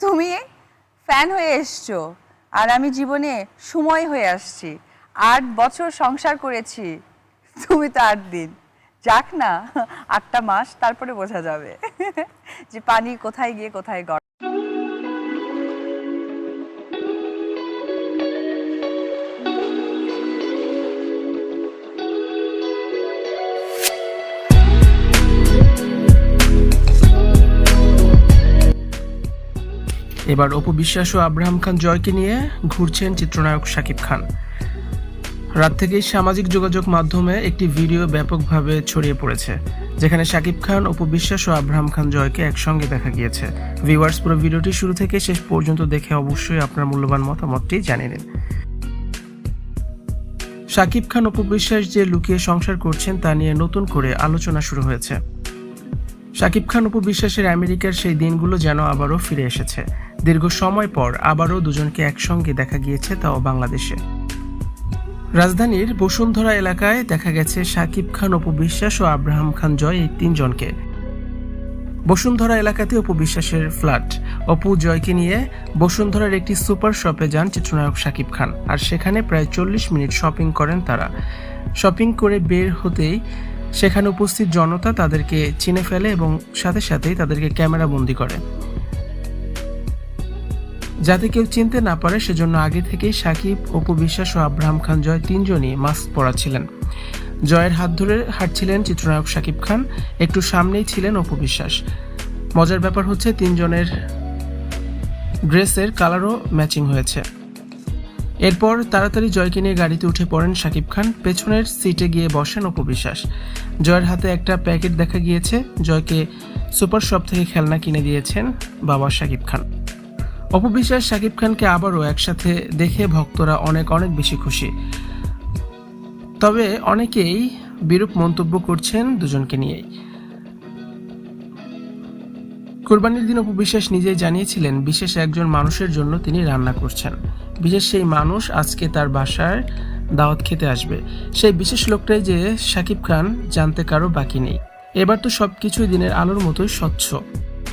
তুমি ফ্যান হয়ে এসছো। আর আমি জীবনে সময় হয়ে আসছি। আট বছর সংসার করেছি। তুমি তো আট দিন। যাক না, আটটা মাস, তারপরে বোঝা যাবে যে পানি কোথায় গিয়ে কোথায় গড়। এবার অপু বিশ্বাস ও আব্রাহাম খান জয়কে নিয়ে ঘুরছেন চিত্রনায়ক শাকিব খান। রাত থেকেই সামাজিক যোগাযোগ মাধ্যমে একটি ভিডিও ব্যাপকভাবে ছড়িয়ে পড়েছে, যেখানে শাকিব খান অপু বিশ্বাস ও আব্রাহাম খান জয়কে একসঙ্গে দেখা গিয়েছে। ভিউয়ার্স পুরো ভিডিওটি শুরু থেকে শেষ পর্যন্ত দেখে অবশ্যই আপনার মূল্যবান মতামতটি জানিয়ে নিন। শাকিব খান অপু বিশ্বাস যে লুকিয়ে সংসার করছেন তা নিয়ে নতুন করে আলোচনা শুরু হয়েছে। শাকিব খান অপু বিশ্বাসের আমেরিকার সেই দিনগুলো যেন আবারও ফিরে এসেছে। দীর্ঘ সময় পর আবারও দুজনকে একসঙ্গে দেখা গিয়েছে, তাও বাংলাদেশে। রাজধানীর বসুন্ধরা এলাকায় দেখা গেছে শাকিব খান অপু বিশ্বাস ও আব্রাহাম খান জয় এই তিনজনকে। বসুন্ধরা এলাকাতে অপু বিশ্বাসের ফ্ল্যাট। অপু জয়কে নিয়ে বসুন্ধরার একটি সুপার শপে যান চিত্রনায়ক শাকিব খান। আর সেখানে প্রায় চল্লিশ মিনিট শপিং করেন তারা। শপিং করে বের হতেই সেখানে উপস্থিত জনতা তাদেরকে চিনে ফেলে এবং সাথে সাথেই তাদেরকে ক্যামেরা বন্দি করে। যাতে কেউ চিনতে না পারে, সেজন্য আগে থেকেই সাকিব, অপু বিশ্বাস ও আব্রাহাম খান জয় তিনজনই মাস্ক পরা ছিলেন জয়ের হাত ধরে হাঁটছিলেন চিত্রনায়ক শাকিব খান, একটু সামনেই ছিলেন অপু বিশ্বাস। মজার ব্যাপার হচ্ছে, তিনজনের ড্রেসের কালারও ম্যাচিং হয়েছে। এরপর তাড়াতাড়ি জয়কে নিয়ে গাড়িতে উঠে পড়েন শাকিব খান। পেছনের সিটে গিয়ে বসেন অপু বিশ্বাস। জয়ের হাতে একটা প্যাকেট দেখা গিয়েছে। জয়কে সুপার শপ থেকে খেলনা কিনে দিয়েছেন বাবা শাকিব খান। অপু বিশ্বাস শাকিব খানকে আবারও একসাথে দেখে ভক্তরা অনেক অনেক বেশি খুশি। তবে অনেকেই বিরূপ মন্তব্য করছেন দুজনকে নিয়েই। কোরবানির দিন অপু বিশ্বাস নিজেই জানিয়েছিলেন, বিশেষ একজন মানুষের জন্য তিনি রান্না করছেন। বিশেষ সেই মানুষ আজকে তার বাসায় দাওয়াত খেতে আসবে। সেই বিশেষ লোকটাই যে শাকিব খান জানতে কারও বাকি নেই। এবার তো সবকিছুই দিনের আলোর মতোই স্বচ্ছ।